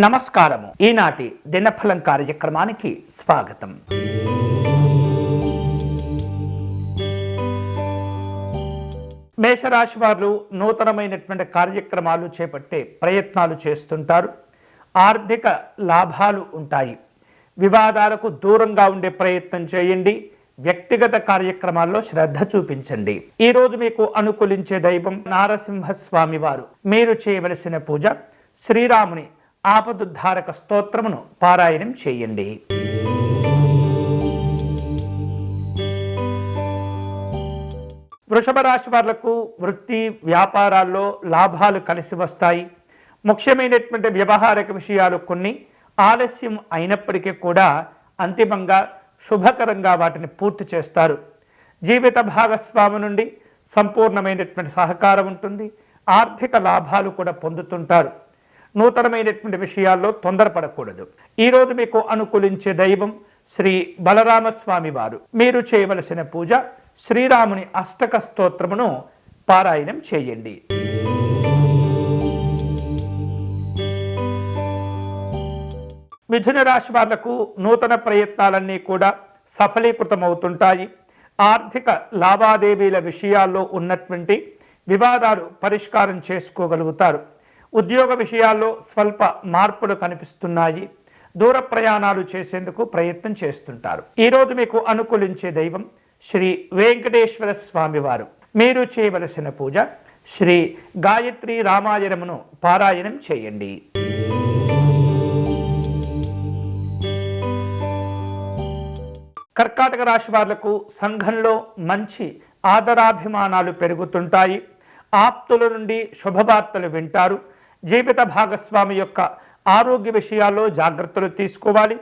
నమస్కారము. ఈనాటి దినఫలం కార్యక్రమానికి స్వాగతం. మేషరాశి వారు నూతనమైనటువంటి కార్యక్రమాలు చేపట్టే ప్రయత్నాలు చేస్తుంటారు. ఆర్థిక లాభాలు ఉంటాయి. వివాదాలకు దూరంగా ఉండే ప్రయత్నం చేయండి. వ్యక్తిగత కార్యక్రమాల్లో శ్రద్ధ చూపించండి. ఈరోజు మీకు అనుకూలించే దైవం నారసింహస్వామి వారు. మీరు చేయవలసిన పూజ శ్రీరాముని ఆపదుద్ధారక స్తోత్రమును పారాయణం చేయండి. వృషభ రాశి వాళ్ళకు వృత్తి వ్యాపారాల్లో లాభాలు కలిసి వస్తాయి. ముఖ్యమైనటువంటి వ్యవహారిక విషయాలు కొన్ని. ఆలస్యం అయినప్పటికీ కూడా అంతిమంగా శుభకరంగా వాటిని పూర్తి చేస్తారు. జీవిత భాగస్వామి నుండి సంపూర్ణమైనటువంటి సహకారం ఉంటుంది. ఆర్థిక లాభాలు కూడా పొందుతుంటారు. నూతనమైనటువంటి విషయాల్లో తొందరపడకూడదు. ఈరోజు మీకు అనుకూలించే దైవం శ్రీ బలరామస్వామి వారు. మీరు చేయవలసిన పూజ శ్రీరాముని అష్టక స్తోత్రమును పారాయణం చేయండి. మిథున రాశి వాళ్ళకు నూతన ప్రయత్నాలన్నీ కూడా సఫలీకృతమవుతుంటాయి. ఆర్థిక లావాదేవీల విషయాల్లో ఉన్నటువంటి వివాదాలు పరిష్కారం చేసుకోగలుగుతారు. ఉద్యోగ విషయాల్లో స్వల్ప మార్పులు కనిపిస్తున్నాయి. దూర ప్రయాణాలు చేసేందుకు ప్రయత్నం చేస్తుంటారు. ఈరోజు మీకు అనుకూలించే దైవం శ్రీ వెంకటేశ్వర స్వామివారు. మీరు చేయవలసిన పూజ శ్రీ గాయత్రి రామాయణమును పారాయణం చేయండి. కర్కాటక రాశి వాళ్ళకు సంఘంలో మంచి ఆదరాభిమానాలు పెరుగుతుంటాయి. ఆప్తుల నుండి శుభవార్తలు వింటారు. జీవిత భాగస్వామి యొక్క ఆరోగ్య విషయాల్లో జాగ్రత్తలు తీసుకోవాలి.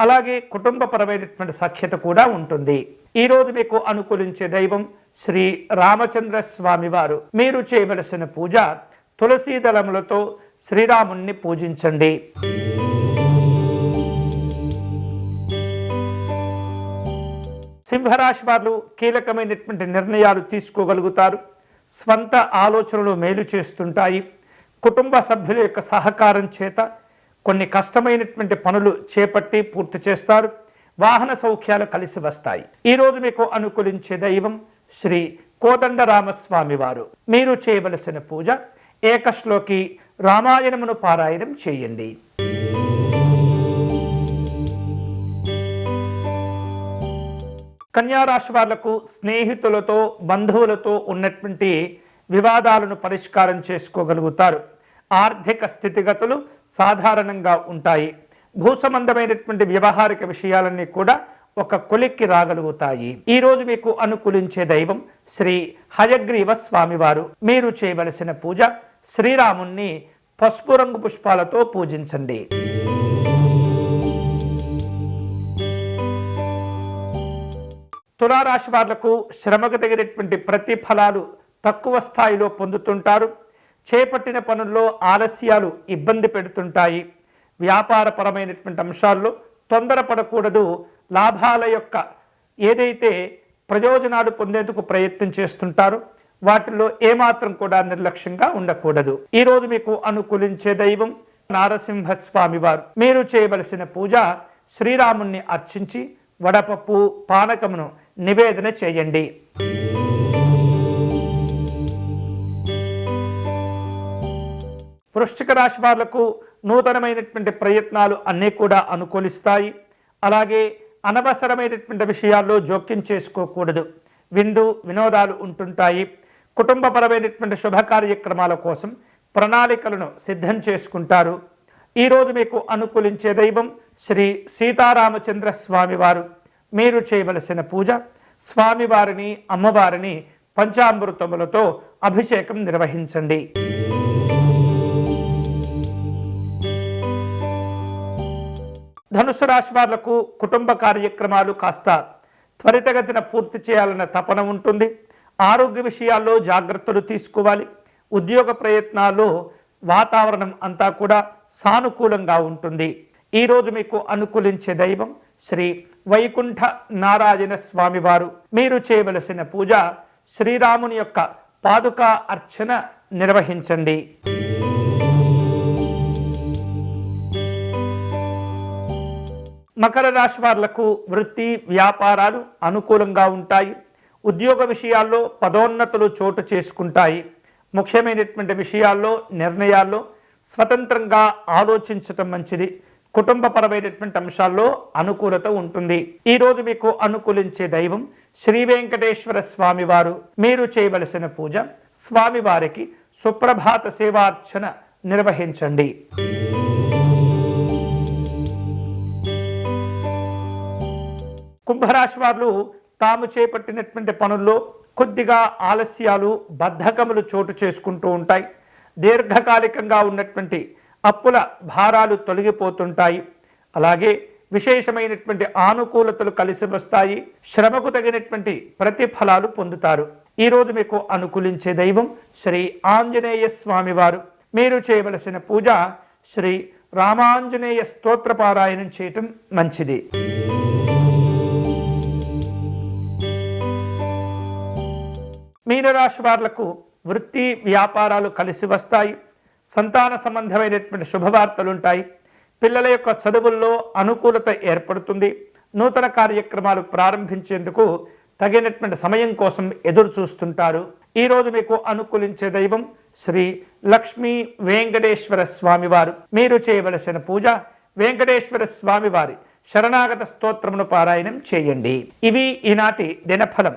అలాగే కుటుంబపరమైనటువంటి సఖ్యత కూడా ఉంటుంది. ఈరోజు మీకు అనుకూలించే దైవం శ్రీ రామచంద్ర స్వామివారు మీరు చేయవలసిన పూజ తులసీ దళములతో శ్రీరాముణ్ణి పూజించండి. సింహరాశి వారు కీలకమైనటువంటి నిర్ణయాలు తీసుకోగలుగుతారు. స్వంత ఆలోచనలు మేలు చేస్తుంటాయి. కుటుంబ సభ్యుల యొక్క సహకారం చేత కొన్ని కష్టమైనటువంటి పనులు చేపట్టి పూర్తి చేస్తారు. వాహన సౌఖ్యాలు కలిసి వస్తాయి. ఈరోజు మీకు అనుకూలించే దైవం శ్రీ కోదండరామస్వామి వారు. మీరు చేయవలసిన పూజ ఏకశ్లోకి రామాయణమును పారాయణం చేయండి. కన్యారాశి వాళ్ళకు స్నేహితులతో బంధువులతో ఉన్నటువంటి వివాదాలను పరిష్కారం చేసుకోగలుగుతారు. ఆర్థిక స్థితిగతులు సాధారణంగా ఉంటాయి. భూసంబంధమైనటువంటి వ్యవహారిక విషయాలన్నీ కూడా ఒక కొలిక్కి రాగలుగుతాయి. ఈరోజు మీకు అనుకూలించే దైవం శ్రీ హయగ్రీవ స్వామివారు. మీరు చేయవలసిన పూజ శ్రీరాముణ్ణి పసుపు రంగు పుష్పాలతో పూజించండి. తులారాశి వాళ్ళకు శ్రమకు తగినటువంటి ప్రతిఫలాలు తక్కువ స్థాయిలో పొందుతుంటారు. చేపట్టిన పనుల్లో ఆలస్యాలు ఇబ్బంది పెడుతుంటాయి. వ్యాపారపరమైనటువంటి అంశాల్లో తొందరపడకూడదు. లాభాల యొక్క ఏదైతే ప్రయోజనాలు పొందేందుకు ప్రయత్నం చేస్తుంటారు వాటిల్లో ఏమాత్రం కూడా నిర్లక్ష్యంగా ఉండకూడదు. ఈరోజు మీకు అనుకూలించే దైవం నారసింహస్వామి వారు. మీరు చేయవలసిన పూజ శ్రీరాముణ్ణి అర్చించి వడపప్పు పానకమును నివేదన చేయండి. వృశ్చిక రాశి వాళ్ళకు నూతనమైనటువంటి ప్రయత్నాలు అన్నీ కూడా అనుకూలిస్తాయి. అలాగే అనవసరమైనటువంటి విషయాల్లో జోక్యం చేసుకోకూడదు. విందు వినోదాలు ఉంటుంటాయి. కుటుంబపరమైనటువంటి శుభ కార్యక్రమాల కోసం ప్రణాళికలను సిద్ధం చేసుకుంటారు. ఈరోజు మీకు అనుకూలించే దైవం శ్రీ సీతారామచంద్ర స్వామివారు. మీరు చేయవలసిన పూజ స్వామివారిని అమ్మవారిని పంచామృతములతో అభిషేకం నిర్వహించండి. ధనుసు రాశి వాళ్ళకు కుటుంబ కార్యక్రమాలు కాస్త త్వరితగతిన పూర్తి చేయాలన్న తపన ఉంటుంది. ఆరోగ్య విషయాల్లో జాగ్రత్తలు తీసుకోవాలి. ఉద్యోగ ప్రయత్నాల్లో వాతావరణం అంతా కూడా సానుకూలంగా ఉంటుంది. ఈరోజు మీకు అనుకూలించే దైవం శ్రీ వైకుంఠ నారాయణ స్వామివారు మీరు చేయవలసిన పూజ శ్రీరాముని యొక్క పాదుకా అర్చన నిర్వహించండి. మకర రాశి వాళ్ళకు వృత్తి వ్యాపారాలు అనుకూలంగా ఉంటాయి. ఉద్యోగ విషయాల్లో పదోన్నతులు చోటు చేసుకుంటాయి. ముఖ్యమైనటువంటి విషయాల్లో నిర్ణయాల్లో స్వతంత్రంగా ఆలోచించటం మంచిది. కుటుంబపరమైనటువంటి అంశాల్లో అనుకూలత ఉంటుంది. ఈరోజు మీకు అనుకూలించే దైవం శ్రీ వెంకటేశ్వర స్వామివారు. మీరు చేయవలసిన పూజ స్వామివారికి సుప్రభాత సేవార్చన నిర్వహించండి. కుంభరాశి వారు తాము చేపట్టినటువంటి పనుల్లో కొద్దిగా ఆలస్యాలు బద్ధకములు చోటు చేసుకుంటూ ఉంటాయి. దీర్ఘకాలికంగా ఉన్నటువంటి అప్పుల భారాలు తొలగిపోతుంటాయి. అలాగే విశేషమైనటువంటి ఆనుకూలతలు కలిసి వస్తాయి. శ్రమకు తగినటువంటి ప్రతిఫలాలు పొందుతారు. ఈరోజు మీకు అనుకూలించే దైవం శ్రీ ఆంజనేయ స్వామివారు. మీరు చేయవలసిన పూజ శ్రీ రామాంజనేయ స్తోత్రపారాయణం చేయటం మంచిది. మీనరాశి వాళ్ళకు వృత్తి వ్యాపారాలు కలిసి వస్తాయి. సంతాన సంబంధమైనటువంటి శుభవార్తలు ఉంటాయి పిల్లల యొక్క చదువుల్లో అనుకూలత ఏర్పడుతుంది. నూతన కార్యక్రమాలు ప్రారంభించేందుకు తగినటువంటి సమయం కోసం ఎదురు చూస్తుంటారు ఈరోజు మీకు అనుకూలించే దైవం శ్రీ లక్ష్మీ వెంకటేశ్వర స్వామివారు. మీరు చేయవలసిన పూజ వెంకటేశ్వర స్వామివారి శరణాగత స్తోత్రమును పారాయణం చేయండి. ఇవి ఈనాటి దినఫలం.